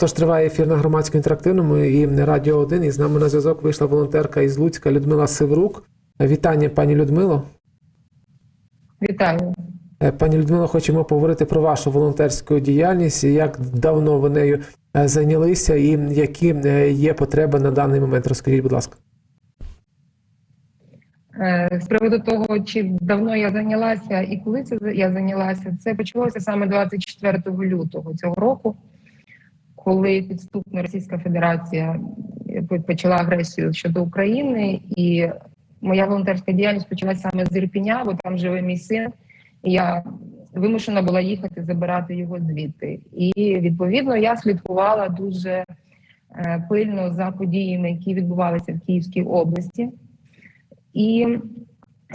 Отож, триває ефір на громадському інтерактивному і Радіо 1. І з нами на зв'язок вийшла волонтерка із Луцька Людмила Сиврук. Вітання, пані Людмило. Вітаю. Е, Пані Людмило, хочемо поговорити про вашу волонтерську діяльність, як давно ви нею е, зайнялися і які е, є потреби на даний момент. Розкажіть, будь ласка. З приводу того, чи давно я зайнялася і коли це я зайнялася, це почалося саме 24 лютого цього року, коли підступна Російська Федерація почала агресію щодо України, і моя волонтерська діяльність почалася саме з Ірпіня, бо там живе мій син. Я вимушена була їхати забирати його звідти. І відповідно я слідкувала дуже е, пильно за подіями, які відбувалися в Київській області. І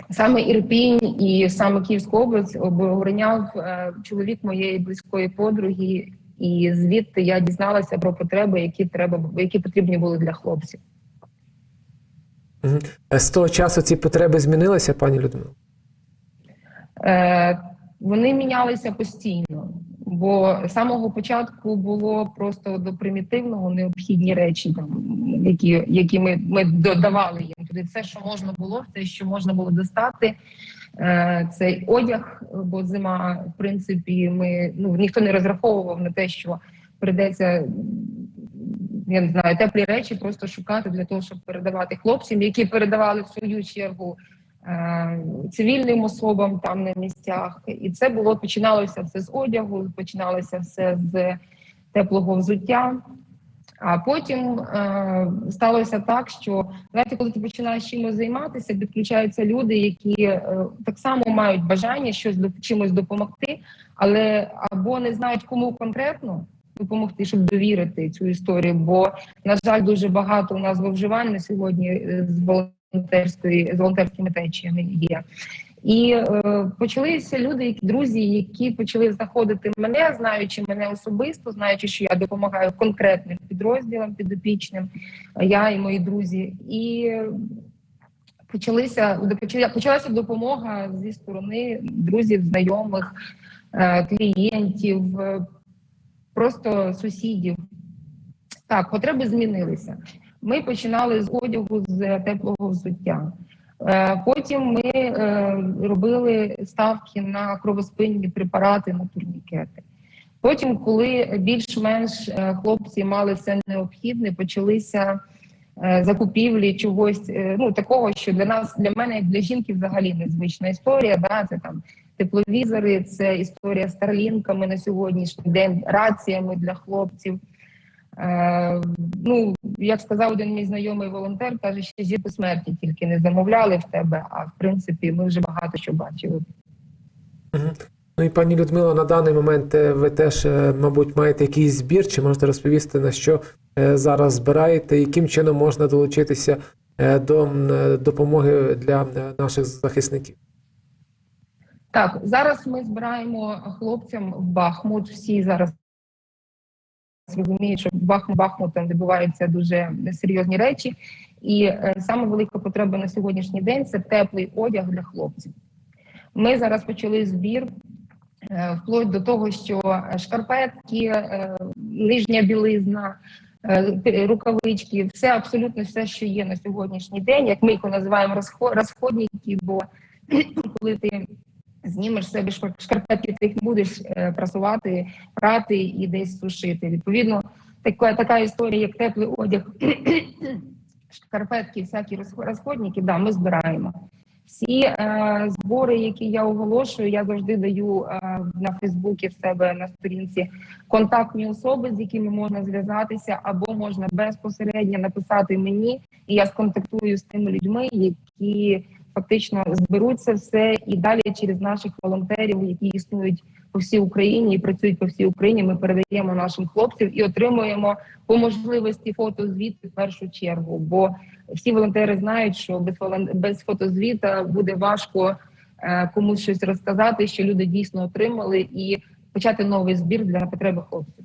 саме Ірпінь і саме Київську область обороняв е, чоловік моєї близької подруги, і звідти я дізналася про потреби, які треба які потрібні були для хлопців. Е, З того часу ці потреби змінилися, пані Людмило? Е, вони мінялися постійно, бо з самого початку було просто до примітивного необхідні речі, там які, які ми, ми додавали їм туди. Все, що можна було, все, що можна було достати. Е, цей одяг, бо зима, в принципі, ми ну ніхто не розраховував на те, що прийдеться. Я не знаю, теплі речі просто шукати для того, щоб передавати хлопцям, які передавали в свою чергу е, цивільним особам там на місцях. І це було починалося все з одягу, починалося все з теплого взуття. А потім е, сталося так, що знаєте, коли ти починаєш чимось займатися, підключаються люди, які е, так само мають бажання щось чимось допомогти, але або не знають, кому конкретно допомогти, щоб довірити цю історію. Бо на жаль, дуже багато у нас зловживань на сьогодні е, з волонтерської з волонтерськими течіями є. І е, почалися люди, які друзі, які почали знаходити мене, знаючи мене особисто, знаючи, що я допомагаю конкретним підрозділам підопічним, я і мої друзі. І почалися почалася допомога зі сторони друзів, знайомих, е, клієнтів, е, просто сусідів. Так, потреби змінилися. Ми починали з одягу з теплого взуття. Е, Потім ми е, робили ставки на кровоспинні препарати, на турнікети. Потім, коли більш-менш е, хлопці мали все необхідне, почалися закупівлі чогось ну такого, що для нас, для мене, як для жінки, взагалі незвична історія. Да? Це там тепловізори, це історія з старлінками на сьогоднішній день, раціями для хлопців. Е, ну, як сказав один мій знайомий волонтер, каже, що зірку смерті тільки не замовляли в тебе, а в принципі ми вже багато що бачили. Ну і пані Людмило, на даний момент е, ви теж, е, мабуть, маєте якийсь збір, чи можете розповісти, на що зараз збираєте, яким чином можна долучитися до допомоги для наших захисників? Так, зараз ми збираємо хлопцям в Бахмут. Всі зараз розуміють, що Бахмутом відбуваються дуже серйозні речі, і е, саме велика потреба на сьогоднішній день це теплий одяг для хлопців. Ми зараз почали збір. е, Вплоть до того, що шкарпетки, е, нижня білизна, рукавички, все абсолютно все, що є на сьогоднішній день, як ми їх називаємо розхо- розходники, бо коли ти знімеш себе шкар- шкарпетки, ти їх будеш е, прасувати, прати і десь сушити. Відповідно, така, така історія, як теплий одяг, шкарпетки, всякі розхо- розходники, да, ми збираємо. Всі е, збори, які я оголошую, я завжди даю е, на Фейсбуці в себе на сторінці контактні особи, з якими можна зв'язатися, або можна безпосередньо написати мені, і я сконтактую з тими людьми, які фактично зберуть це все і далі через наших волонтерів, які існують по всій Україні і працюють по всій Україні. Ми передаємо нашим хлопцям і отримуємо по можливості фотозвіти в першу чергу. Бо всі волонтери знають, що без без фотозвіта буде важко е, комусь щось розказати, що люди дійсно отримали, і почати новий збір для потреби хлопців.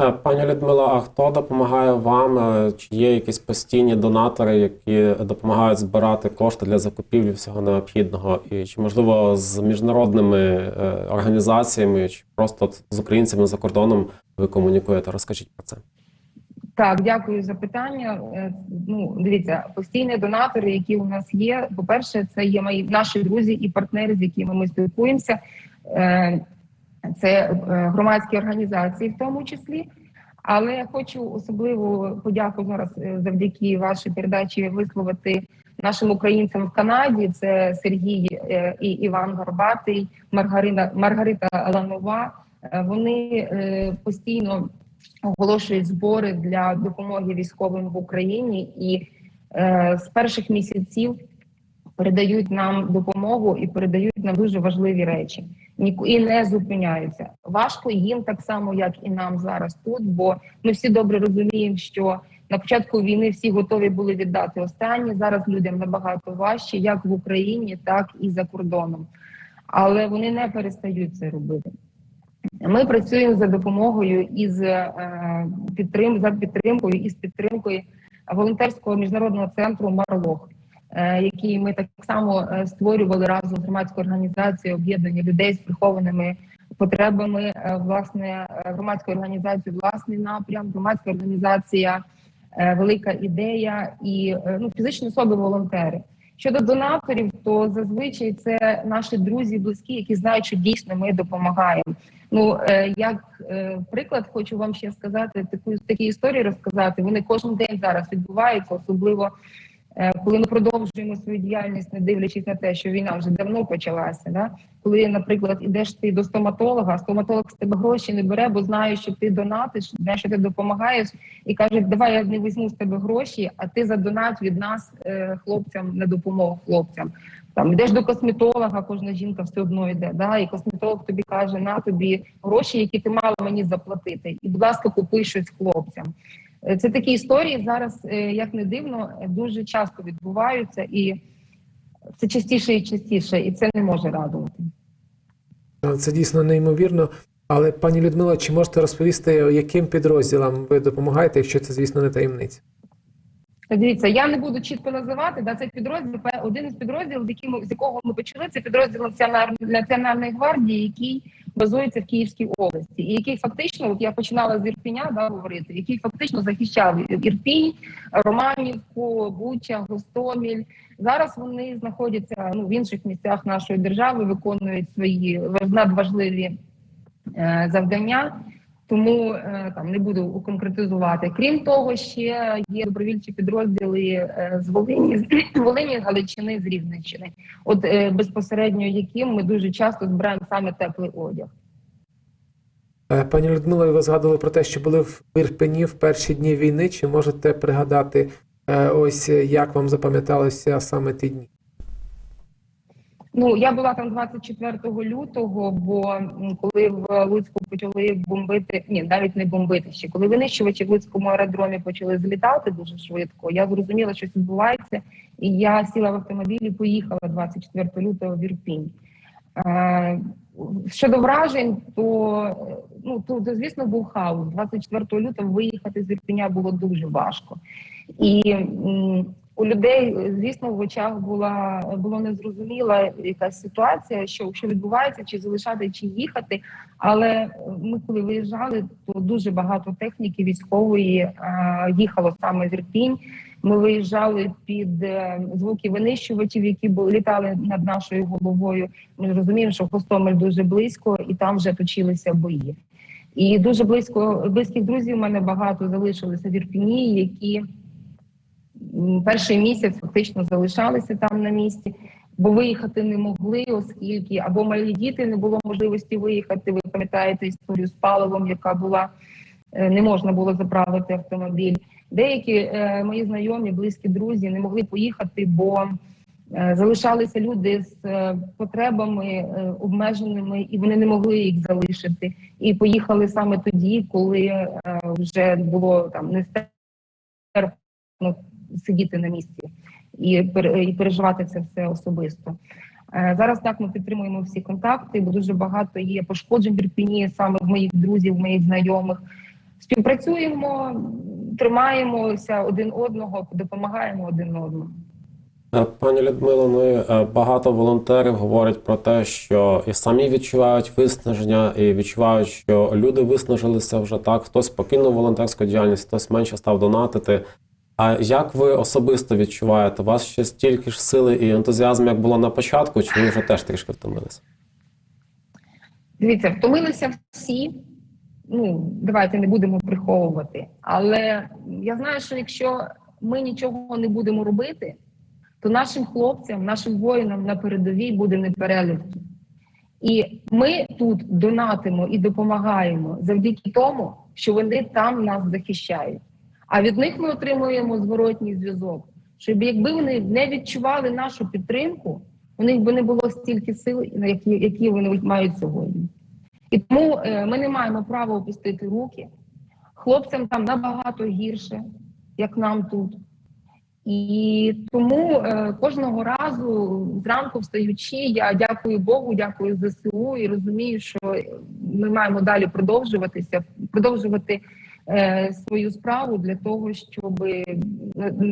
Е, Пані Людмила, а хто допомагає вам? Е, Чи є якісь постійні донатори, які допомагають збирати кошти для закупівлі всього необхідного? І чи можливо з міжнародними е, організаціями, чи просто з українцями за кордоном ви комунікуєте? Розкажіть про це. Так, дякую за питання. Ну, дивіться, постійні донатори, які у нас є. По-перше, це є мої наші друзі і партнери, з якими ми спілкуємося. Це е, громадські організації, в тому числі. Але я хочу особливу подяку зараз е, завдяки вашій передачі висловити нашим українцям в Канаді. Це Сергій е, і Іван Горбатий, Маргарита Маргарита Ланова. Вони постійно оголошують збори для допомоги військовим в Україні і з перших місяців передають нам допомогу і передають нам дуже важливі речі. І не зупиняються. Важко їм так само, як і нам зараз тут, бо ми всі добре розуміємо, що на початку війни всі готові були віддати останні. Зараз людям набагато важче, як в Україні, так і за кордоном. Але вони не перестають це робити. Ми працюємо за допомогою із е, підтрим за підтримкою із підтримкою волонтерського міжнародного центру Марлох, який ми так само е, створювали разом з громадською організацією об'єднання людей з прихованими потребами. Е, Власне, е, громадською організацією власний напрям, громадська організація е, велика ідея і е, ну, фізичні особи волонтери. Щодо донаторів, то зазвичай це наші друзі, близькі, які знають, що дійсно ми допомагаємо. Ну е, як е, приклад, хочу вам ще сказати таку такі історії розказати. Вони кожен день зараз відбуваються, особливо е, коли ми продовжуємо свою діяльність, не дивлячись на те, що війна вже давно почалася. Да? Коли, наприклад, ідеш ти до стоматолога, стоматолог з тебе гроші не бере, бо знає, що ти донатиш, знає, що ти допомагаєш, і каже, давай я не візьму з тебе гроші, а ти задонать від нас е, хлопцям на допомогу хлопцям. Там йдеш до косметолога, кожна жінка все одно йде. Да? І косметолог тобі каже: на тобі гроші, які ти мала мені заплатити, і будь ласка, купуй щось хлопцям. Е, Це такі історії зараз, е, як не дивно, е, дуже часто відбуваються, і це частіше і частіше, і це не може радувати. Це дійсно неймовірно. Але пані Людмила, чи можете розповісти, яким підрозділам ви допомагаєте, якщо це, звісно, не таємниця? Дивіться, я не буду чітко називати да, цей підрозділ. Один із підрозділів, з яким з якого ми почали, це підрозділ національної гвардії, який базується в Київській області, і який фактично, от я починала з Ірпіня да, говорити, який фактично захищав Ірпінь, Романівку, Буча, Гостоміль. Зараз вони знаходяться ну в інших місцях нашої держави, виконують свої надважливі е, завдання. Тому е, там не буду конкретизувати. Крім того, ще є добровільчі підрозділи е, з Волині, з Волині, Галичини, з Рівненщини. От е, безпосередньо яким ми дуже часто збираємо саме теплий одяг. Пані Людмила, ви згадували про те, що були в Ірпені в перші дні війни. Чи можете пригадати, ось як вам запам'яталися саме ті дні? Ну я була там 24 лютого, бо коли в Луцьку почали бомбити, ні, навіть не бомбити ще, коли винищувачі в Луцькому аеродромі почали злітати дуже швидко, я зрозуміла, що відбувається, і я сіла в автомобіль і поїхала 24 лютого в Ірпінь. Е, Щодо вражень, то ну то, то звісно був хаос. 24 лютого виїхати з Ірпеня було дуже важко, і у людей, звісно, в очах була було незрозуміла якась ситуація, що, що відбувається, чи залишати, чи їхати. Але ми, коли виїжджали, то дуже багато техніки військової е, їхало саме з Ірпінь. Ми виїжджали під е, звуки винищувачів, які були літали над нашою головою. Ми розуміємо, що Хостомель дуже близько, і там вже точилися бої. І дуже близько близьких друзів у мене багато залишилися в Ірпіні, які перший місяць фактично залишалися там на місці, бо виїхати не могли, оскільки або малі діти не було можливості виїхати. Ви пам'ятаєте історію з паливом, яка була е, не можна було заправити автомобіль. Деякі е, мої знайомі, близькі друзі не могли поїхати, бо е, залишалися люди з е, потребами е, обмеженими, і вони не могли їх залишити. І поїхали саме тоді, коли е, вже було там нестерпно сидіти на місці і, і переживати це все особисто. Е, Зараз так ми підтримуємо всі контакти, бо дуже багато є пошкоджень в Ірпіні, саме в моїх друзів, моїх знайомих. співпрацюємо, тримаємося один одного, допомагаємо один одному. Е, Пані Людмило, ну е, багато волонтерів говорять про те, що і самі відчувають виснаження, і відчувають, що люди виснажилися вже так. Хтось покинув волонтерську діяльність, хтось менше став донатити. А як ви особисто відчуваєте? У вас ще стільки ж сили і ентузіазму, як було на початку, чи ви вже теж трішки втомилися? Дивіться, втомилися всі. Ну, давайте не будемо приховувати. Але я знаю, що якщо ми нічого не будемо робити, то нашим хлопцям, нашим воїнам на передовій буде непереливки. І ми тут донатимо і допомагаємо завдяки тому, що вони там нас захищають. А від них ми отримуємо зворотній зв'язок. Щоб якби вони не відчували нашу підтримку, у них би не було стільки сил, які, які вони мають сьогодні. І тому е, ми не маємо права опустити руки. Хлопцям там набагато гірше, як нам тут. І тому е, кожного разу зранку встаючи, я дякую Богу, дякую ЗСУ і розумію, що ми маємо далі продовжуватися, продовжувати свою справу для того, щоб е,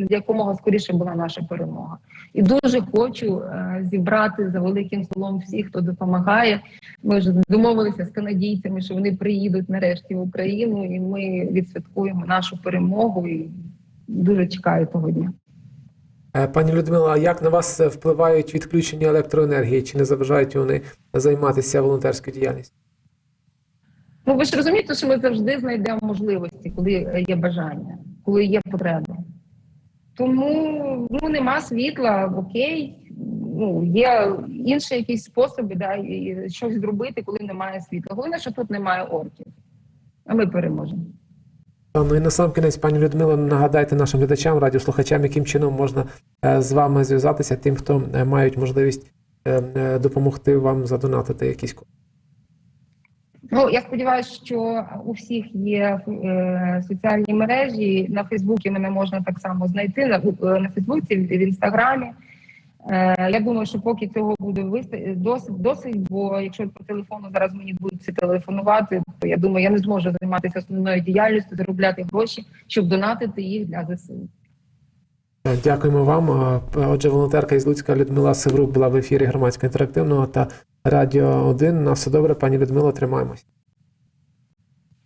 якомога скоріше була наша перемога. І дуже хочу е, зібрати за великим столом всіх, хто допомагає. Ми вже домовилися з канадійцями, що вони приїдуть нарешті в Україну, і ми відсвяткуємо нашу перемогу. І дуже чекаю того дня. Е, Пані Людмила, як на вас е, впливають відключення електроенергії? Чи не заважають вони займатися волонтерською діяльністю? Ну ви ж розумієте, що ми завжди знайдемо можливості, коли є бажання, коли є потреба. Тому ну нема світла, окей. Ну є інші якісь способи, да, і щось зробити, коли немає світла. Головне, що тут немає орків, а ми переможемо. Ну і на сам кінець, пані Людмила, нагадайте нашим глядачам, радіослухачам, яким чином можна е, з вами зв'язатися, тим, хто е, мають можливість е, допомогти вам задонатити якісь кошти. Ну я сподіваюся, що у всіх є е, соціальні мережі. На Фейсбуці мене можна так само знайти на, е, на Фейсбуці, в інстаграмі. Е, я думаю, що поки цього буде виста- досить, досить, бо якщо по телефону зараз мені будуть всі телефонувати, то я думаю, я не зможу займатися основною діяльністю, заробляти гроші, щоб донатити їх для ЗСУ. Е, Дякуємо вам. Е, Отже, волонтерка із Луцька Людмила Севрук була в ефірі громадського інтерактивного та Радіо 1. На все добре, пані Людмило, тримаємось.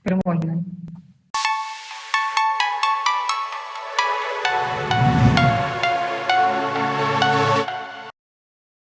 Нам.